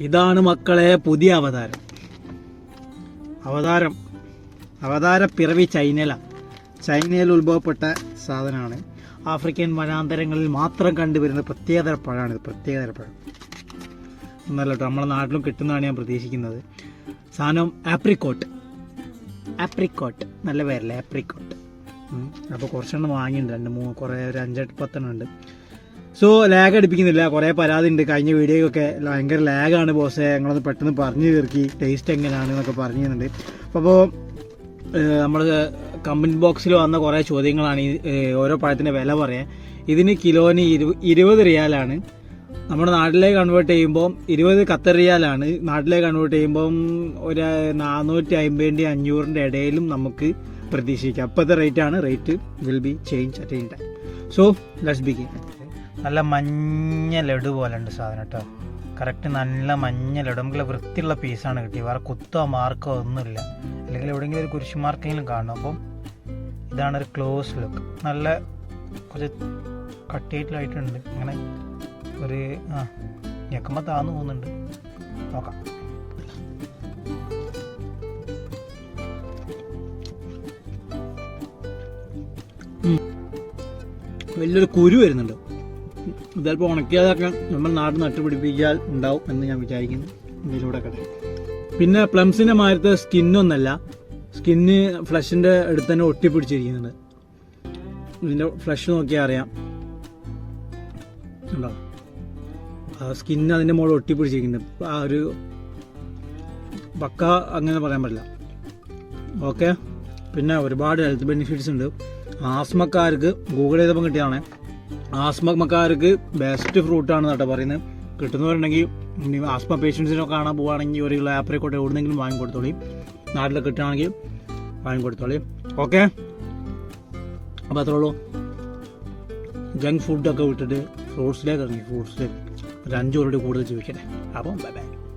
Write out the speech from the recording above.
ഇതാണ് മക്കളെ പുതിയ അവതാരം. അവതാരം. അവതാര പിറവി ചൈനല. ചൈനയിൽ ഉത്ഭവപ്പെട്ട സാധനമാണ്. ആഫ്രിക്കൻ വനാന്തരങ്ങളിൽ മാത്രം കണ്ടുവരുന്ന പ്രത്യേകതര പഴമാണ് ഇത്. പ്രത്യേകതര പഴം. ഒന്നല്ല കേട്ടോ നമ്മളെ നാട്ടിലും കിട്ടുന്നതാണ് ഞാൻ പ്രതീക്ഷിക്കുന്നത്. സാധനം ആപ്രിക്കോട്ട്. ആപ്രിക്കോട്ട്. നല്ല പേരല്ലേ ആപ്രിക്കോട്ട്. അപ്പോൾ കുറച്ചെണ്ണം വാങ്ങിയിട്ടുണ്ട്. രണ്ട് മൂന്ന് കുറേ ഒരു അഞ്ചെട്ട് പത്തെണ്ണം ഉണ്ട്. സോ ലാഗ് അടിപ്പിക്കുന്നില്ല. കുറേ പരാതി ഉണ്ട്. കഴിഞ്ഞ വീഡിയോയൊക്കെ ഭയങ്കര ലാഗാണ് ബോസെ. ഞങ്ങളൊന്ന് പെട്ടെന്ന് പറഞ്ഞു തീർക്കി. ടേസ്റ്റ് എങ്ങനെയാണ് എന്നൊക്കെ പറഞ്ഞു തരുന്നുണ്ട് അപ്പോൾ നമ്മൾ കമന്റ് ബോക്സിൽ വന്ന കുറേ ചോദ്യങ്ങളാണ് ഈ ഓരോ പഴത്തിന്റെ വില പറയാൻ. ഇതിന് കിലോന് ഇരു ഇരുപത് റിയാലാണ്. നമ്മുടെ നാട്ടിലേക്ക് കൺവേർട്ട് ചെയ്യുമ്പോൾ ഇരുപത് ഖത്തർ റിയാലാണ്. നാട്ടിലേക്ക് കൺവേർട്ട് ചെയ്യുമ്പോൾ ഒരു നാനൂറ്റി അമ്പതിന്റെ അഞ്ഞൂറിന്റെ ഇടയിലും നമുക്ക് പ്രതീക്ഷിക്കാം. അപ്പോഴത്തെ റേറ്റ് ആണ്. Rate will be change at any time so let's begin നല്ല മഞ്ഞ ലഡു പോലെ ഉണ്ട് സാധനം കേട്ടോ. കറക്റ്റ് നല്ല മഞ്ഞ ലഡു. നമുക്ക് വൃത്തിയുള്ള പീസാണ് കിട്ടിയത്. വേറെ കുത്തോ മാർക്കോ ഒന്നുമില്ല. അല്ലെങ്കിൽ എവിടെയെങ്കിലും ഒരു കുരിശുമാർക്കെങ്കിലും കാണും അപ്പം ഇതാണ് ഒരു ക്ലോസ് ലുക്ക് നല്ല കുറച്ച് കട്ടിയായിട്ടായിട്ടുണ്ട് അങ്ങനെ ഒരു ആ ഞെക്കുമ്പോൾ താന്നു പോകുന്നുണ്ട്. നോക്കാം. വലിയൊരു കുരു വരുന്നുണ്ട്. ചിലപ്പോൾ ഉണക്കിയതൊക്കെ നമ്മൾ നാട് നട്ടുപിടിപ്പിക്കാൻ ഉണ്ടാവും എന്ന് ഞാൻ വിചാരിക്കുന്നു. ഇതിലൂടെ കട്ടെ പിന്നെ പ്ലംസിന്റെ മാരത്തെ സ്കിന്നൊന്നല്ല സ്കിന്ന് ഫ്ലഷിന്റെ അടുത്ത് തന്നെ ഒട്ടിപ്പിടിച്ചിരിക്കുന്നുണ്ട്. ഇതിന്റെ ഫ്ലഷ് നോക്കിയാൽ അറിയാം. ഉണ്ടോ? ആ സ്കിന്ന് അതിന്റെ മുകളിൽ ഒട്ടിപ്പിടിച്ചിരിക്കുന്നുണ്ട്. ആ ഒരു പക്ക അങ്ങനെ പറയാൻ പറ്റില്ല. ഓക്കെ? പിന്നെ ഒരുപാട് ഹെൽത്ത് ബെനിഫിറ്റ്സ് ഉണ്ട്. ആസ്മക്കാർക്ക് ഗൂഗിൾ ചെയ്തപ്പോൾ കിട്ടിയതാണ്. ആസ്മക്കാർക്ക് ബെസ്റ്റ് ഫ്രൂട്ടാണ് കേട്ടോ പറയുന്നത് കിട്ടുന്നവരുണ്ടെങ്കിൽ ഇനി ആസ്മ പേഷ്യൻസിനൊക്കെ കാണാൻ പോവുകയാണെങ്കിൽ ഒരു കിലോ ആപ്രിക്കോട്ടെ എവിടെന്നെങ്കിലും വാങ്ങിക്കൊടുത്തോളി നാട്ടിൽ കിട്ടുകയാണെങ്കിൽ വാങ്ങിക്കൊടുത്തോളി ഓക്കെ അപ്പോൾ അത്രേ ഉള്ളൂ. ജങ്ക് ഫുഡൊക്കെ വിട്ടിട്ട് ഫ്രൂട്ട്സിലേക്ക് ഇറങ്ങി. ഫ്രൂട്ട്സിലേക്ക് ഒരു അഞ്ച് കൂടുതൽ ചോദിക്കട്ടെ അപ്പം ബൈ ബൈ